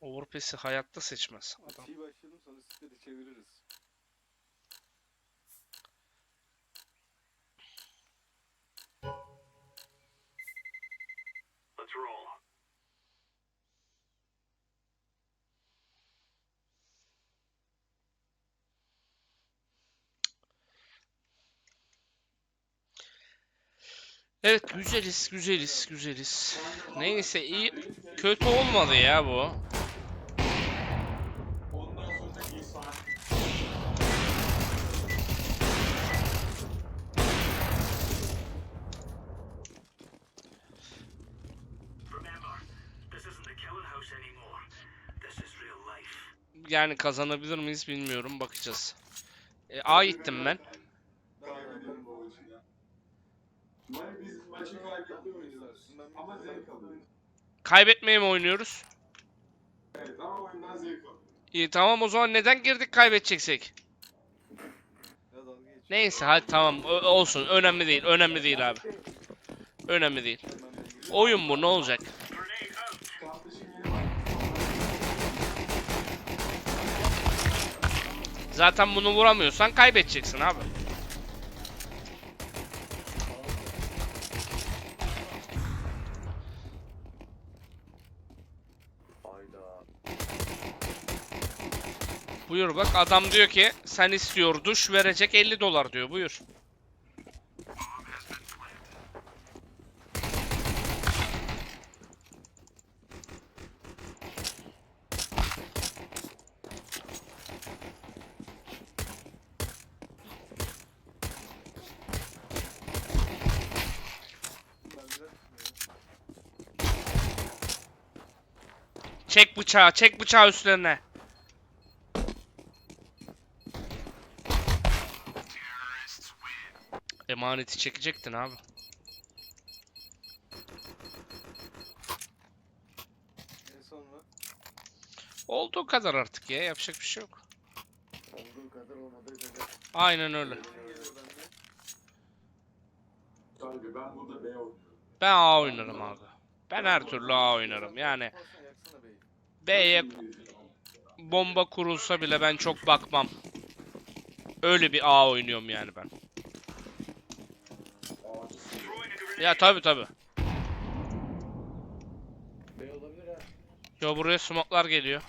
Overpass'i hayatta seçmez adam. T başladım sonra sitleri çeviririz. Let's roll. Evet güzeliz güzeliz güzeliz. Neyse iyi kötü olmadı ya bu. Yani kazanabilir miyiz bilmiyorum bakacağız. E, A gittim ben. Kaybetmeye mi oynuyoruz? Evet ama oyundan zevk. İyi tamam o zaman neden girdik kaybedeceksek? Neyse hadi tamam o- olsun önemli değil önemli değil abi. Önemli değil. Oyun bu ne olacak? Zaten bunu vuramıyorsan kaybedeceksin abi. Buyur bak adam diyor ki sen istiyor duş verecek 50 dolar diyor buyur. Çek bıçağı çek bıçağı üstlerine. Emaneti çekecektin abi. Olduğu kadar artık ya yapacak bir şey yok. olduğu kadar olmadığı kadar. Aynen öyle. Ben burada B oynuyorum. Ben A oynarım abi. Ben her türlü A oynarım. Yani. B'ye bomba kurulsa bile ben çok bakmam. Öyle bir A oynuyorum yani ben. Ya tabi tabi. Yo buraya smoklar geliyor.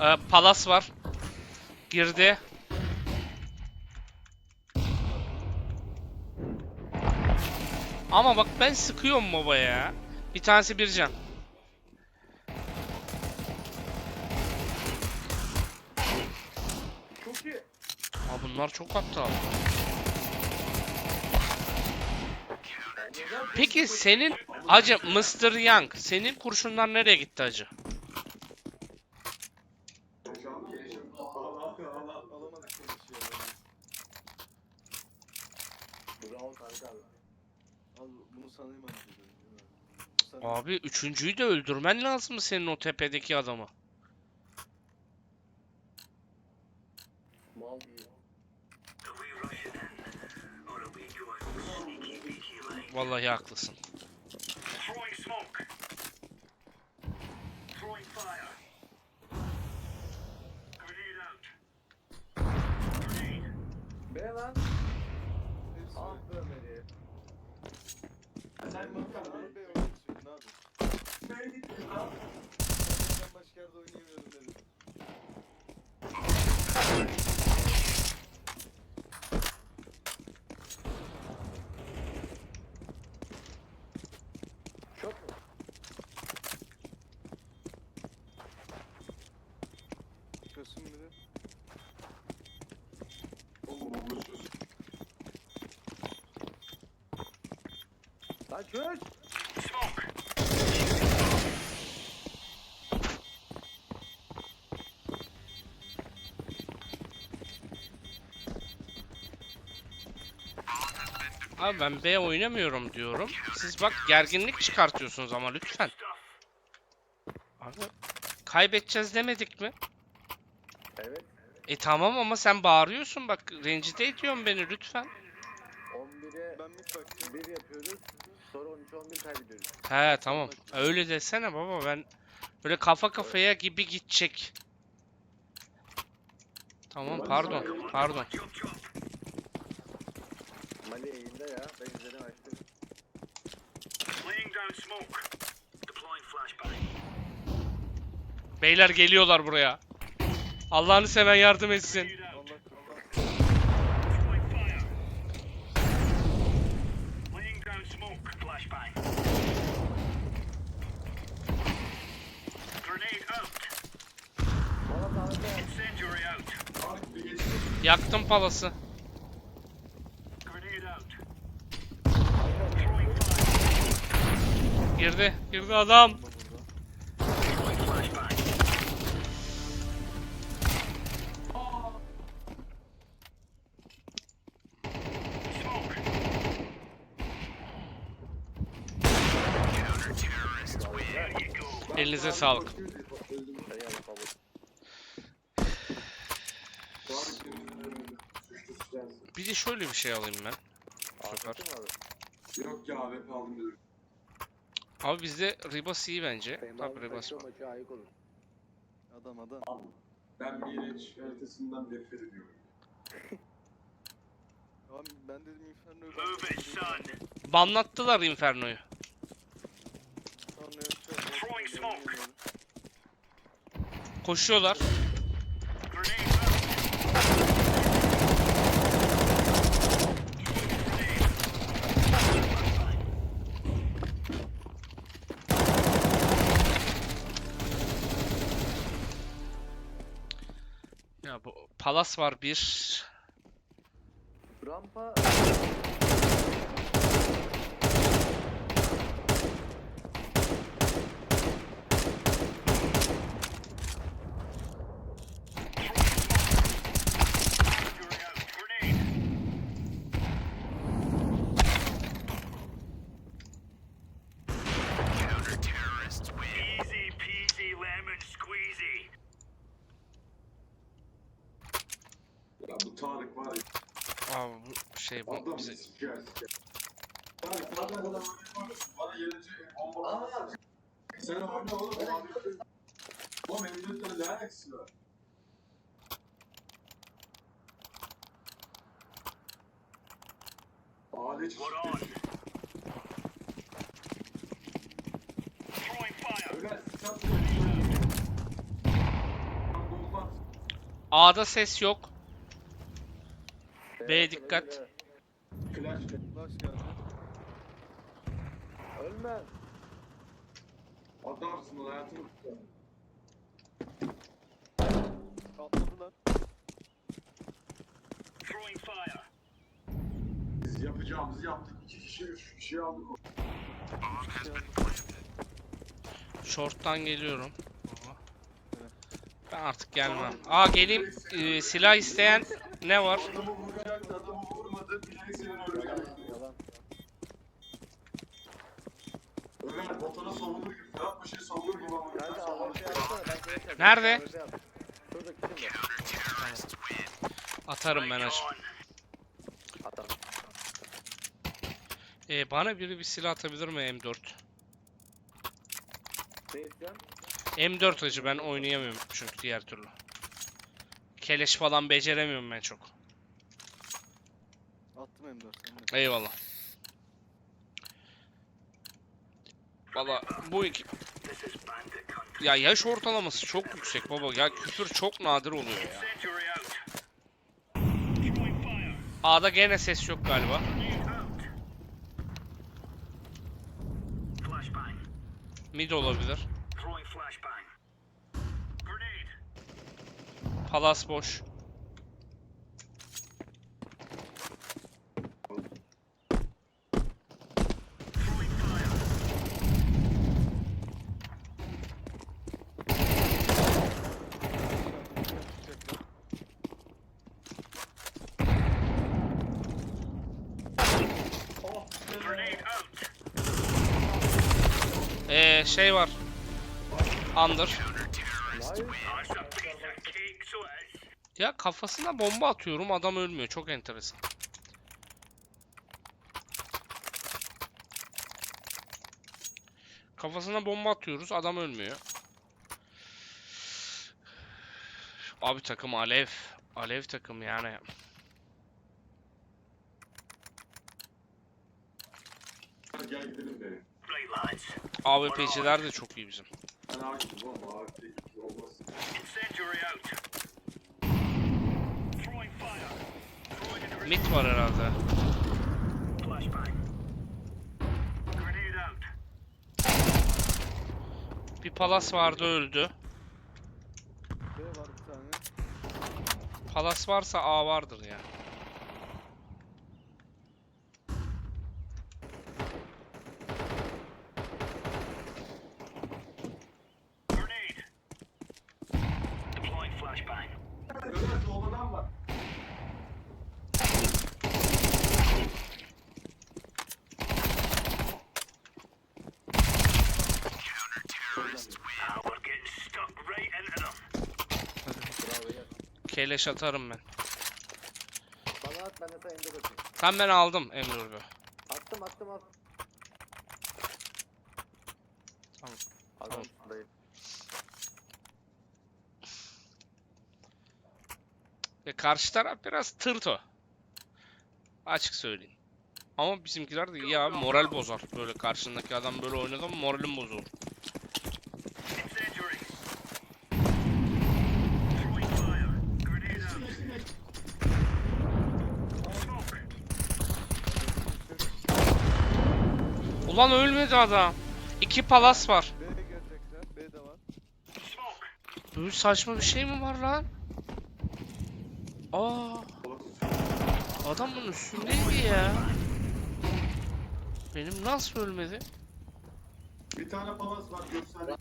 Ee, palas var. Girdi. Ama bak ben sıkıyorum baba ya. Bir tanesi bir can. Bunlar çok aptal. Peki senin acı Mr. Young senin kurşunlar nereye gitti acı? Abi. Üçüncüyü de öldürmen lazım senin o tepedeki adamı? Vallahi haklısın. Be lan. Ah Ömer'i. Sen bakalım. Abi? Ben gittim lan. Ben başka yerde oynayamıyorum dedim. Çok mu? Çıkıyorsun bir de. Oğlum buluşuruz. Lan çöz! Smoke. Abi ben B oynamıyorum diyorum. Siz bak gerginlik çıkartıyorsunuz ama lütfen. Abi kaybedeceğiz demedik mi? Evet. E tamam ama sen bağırıyorsun bak rencide ediyorsun beni lütfen. 11'e ben mid bakıyorum. 1 yapıyoruz. Sonra 13 11 kaybediyoruz. He tamam. Öyle desene baba ben Böyle kafa kafaya gibi gidecek. Tamam pardon. Pardon. Mali eğinde ya. Ben izledim açtım. Laying down smoke. Deploying flashbang. Beyler geliyorlar buraya. Allah'ını seven yardım etsin. Grenade out. Allah Throwing fire. Laying down smoke. Flashbang. Grenade out. Bana sağlıkta Incendiary out. Tarık bir geçti. Yaktım palası. Girdi. Girdi adam. Throwing flashbang. Şöyle bir şey alayım ben. Süper. Yok ya abi kaldım dedim. Abi bizde Ribas iyi bence. Tabii Ribas var. Adam adam. Ben bir iletişim haritasından nefret ediyorum. Abi ben dedim Inferno'yu Move it, son. Banlattılar Inferno'yu. Throwing smoke. Koşuyorlar. Palas var bir. Rampa Adam bize oynamıyorsun. Bana gelince bomba Sen oyna oğlum. Oğlum M4'lerin ne alakası var? Sıçan Bomba. A'da ses yok. B dikkat. Ölme. Adamsın lan. Throwing fire. Biz yapacağımızı yaptık. İki kişi, üç kişi aldık. Short'tan geliyorum. Ben artık gelmem. Aa geleyim. Ee, silah isteyen ne var? Adamı Nerede? Atarım ben aç. Ee, bana biri bir silah atabilir mi M4? Ne istiyorsun? M4 acı ben oynayamıyorum çünkü diğer türlü. Keleş falan beceremiyorum ben çok. Attım M4. sen de. Eyvallah. Valla bu iki... Ya yaş ortalaması çok yüksek baba. Ya küfür çok nadir oluyor ya. A'da gene ses yok galiba. Mid olabilir. Palas boş. Ee, şey var. Under. Ya kafasına bomba atıyorum adam ölmüyor. Çok enteresan. Kafasına bomba atıyoruz. Adam ölmüyor. Abi takım alev. Alev takım yani. Hadi gel gidelim lads. AWP'ciler de çok iyi bizim. Ben grenade. Mid var herhalde. Bir palas vardı öldü. Palas varsa A vardır ya. Grenade. Deploying flashbang. Ömer soldadan var. Ah, we're getting stuck right into them. Bravo gel. Keleş atarım ben. Bana at ben de sana bakayım. Tam ben aldım Emre abi. Attım attım attım. Tamam, Adam tamam. Ve karşı taraf biraz tırto. Açık söyleyeyim. Ama bizimkiler de iyi abi moral bozar. Böyle karşındaki adam böyle oynadı mı moralim bozulur. Ulan ölmedi adam. İki palas var. B gelecekler. B de var. Böyle saçma bir şey mi var lan? Aa, adamın üstündeydi ya. Benim nasıl ölmedi? Bir tane palas var göster.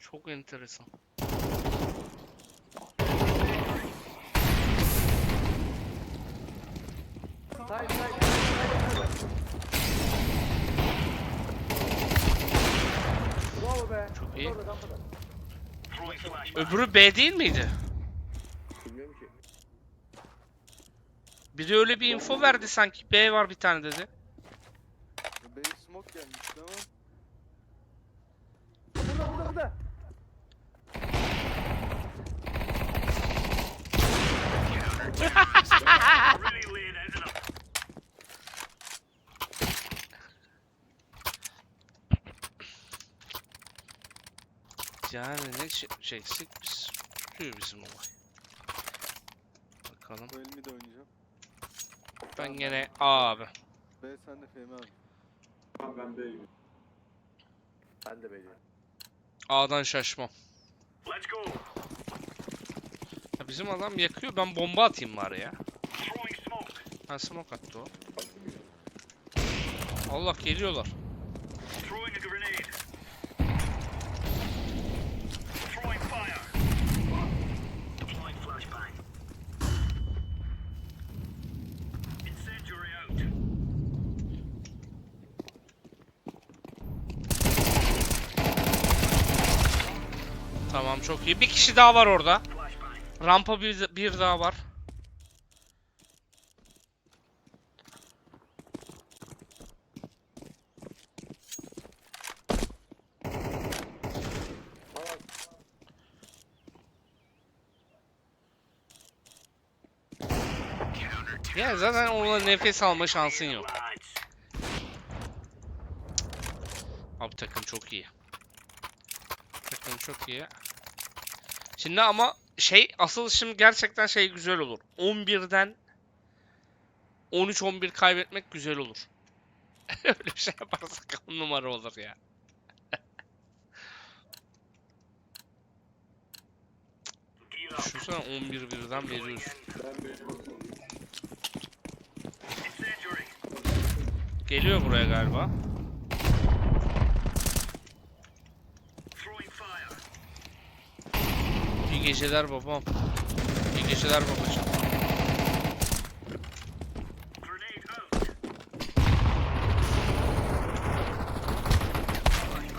Çok enteresan. Say say. Bravo be. Çok iyi. Öbürü B değil miydi? Bilmiyorum ki. Biri öyle bir info verdi sanki. B var bir tane dedi. B smoke gelmişti ama. Burada burada burada. Yani ne çe- çeksek biz tutuyor bizim olay. Bakalım. Bu elimi de oynayacağım. Ben gene A abi. B sen de Fehmi abi. Tamam ben B'yim. Ben de B'yim. A'dan şaşmam. Let's go. Ya bizim adam yakıyor ben bomba atayım bari ya. Ha smoke attı o. Allah geliyorlar. Throwing a grenade. Throwing fire. Deploying flashbang. Incendiary out. Tamam çok iyi. Bir kişi daha var orada. Rampa bir, bir daha var. Ya zaten orada nefes alma şansın yok. Abi takım çok iyi. Takım çok iyi. Şimdi ama şey asıl şimdi gerçekten şey güzel olur. 11'den 13-11 kaybetmek güzel olur. Öyle bir şey yaparsak on numara olur ya. Düşünsene 11 birden. Incendiary. Geliyor buraya galiba. Throwing fire. İyi geceler babam. İyi geceler babacığım.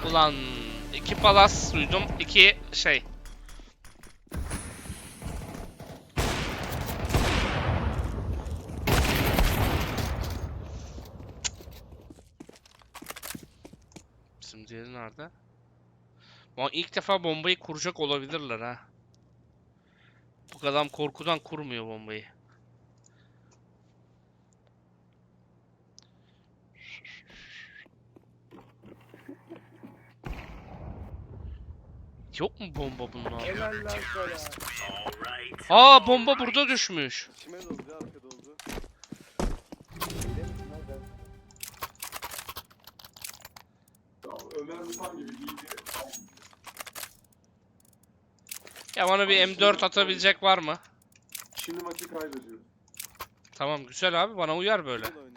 Ulan iki palas duydum. iki şey. Bizim diğeri nerede? Ama ilk defa bombayı kuracak olabilirler ha. Adam korkudan kurmuyor bombayı. Yok mu bomba bunlar? Helal lan sana. All right. Aa bomba burada düşmüş. İçime doldu arkada oldu. Ya Ömer Mutan gibi iyiydi. Ya bana bir M4 atabilecek var mı? Şimdi maçı kaybediyoruz. Tamam güzel abi bana uyar böyle. Evet.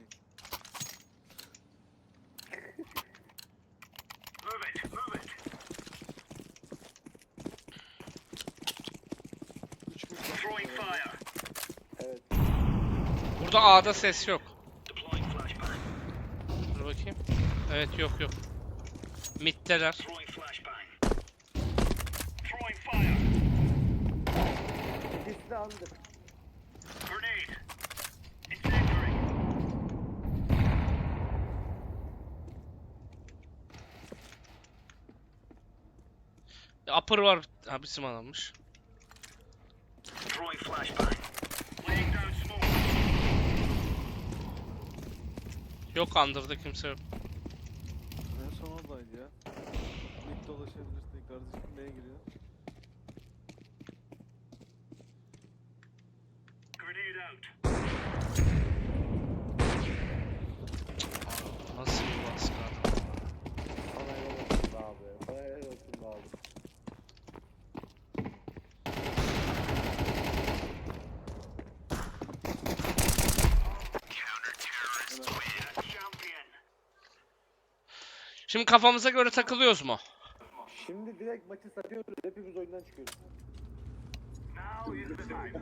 Burada A'da ses yok. Dur bakayım. Evet yok yok. Mid'deler. Throwing flashbang. Throwing fire. İkisi de andır. Grenade. Incendiary. Upper var. Ha bizim adammış. Throwing flashbang. Laying down smoke. Yok Under'da kimse yok. En son oradaydı ya. Mid dolaşabilirsin kardeşim. Neye giriyor? Nasıl bir baskı adam? Bana helal olsun be abi. Bana helal olsun be abi. Champion. Şimdi kafamıza göre takılıyoruz mu? Şimdi direkt maçı satıyoruz. Hepimiz oyundan çıkıyoruz. Now is the time.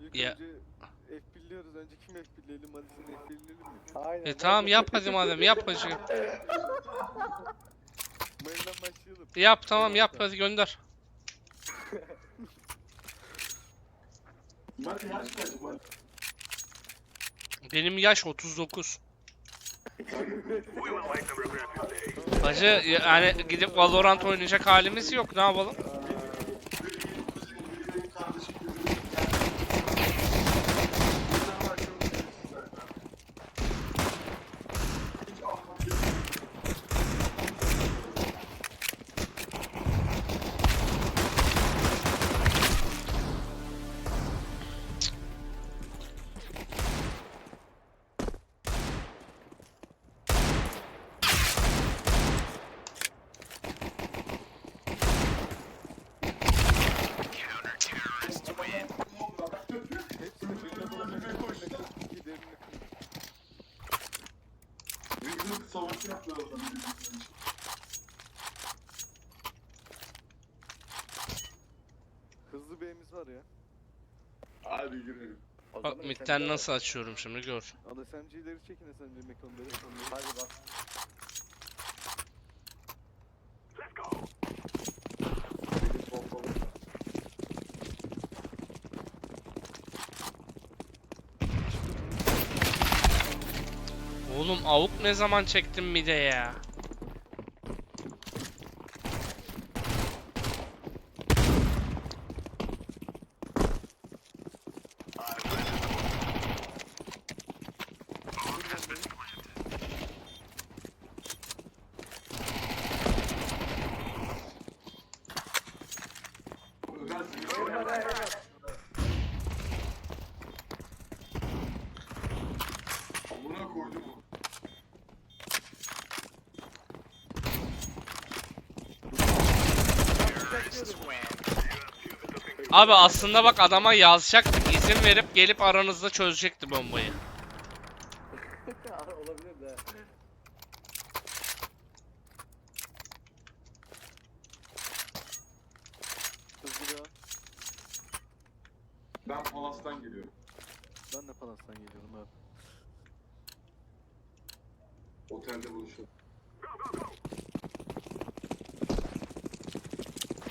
İlk Ya. önce F1'liyoruz. Önce kim F1'leyelim? Hadi şimdi F1'leyelim mi? Aynen. E tamam yap hadi madem yap hacı. Mayından başlayalım. Yap tamam yap hadi gönder. Maç yaş kaç? Benim yaş 39. We will make them regret this day. Hacı yani gidip Valorant oynayacak halimiz yok ne yapalım? Hızlı B'miz var ya. Hadi girelim. Bak midden nasıl açıyorum şimdi gör. Al SMG'leri çekin SMG mekanları. Hadi bak. Oğlum avuk ne zaman çektim mide ya? Abi aslında bak adama yazacaktık izin verip gelip aranızda çözecekti bombayı.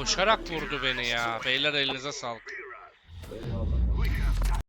koşarak vurdu beni ya. Beyler elinize sağlık.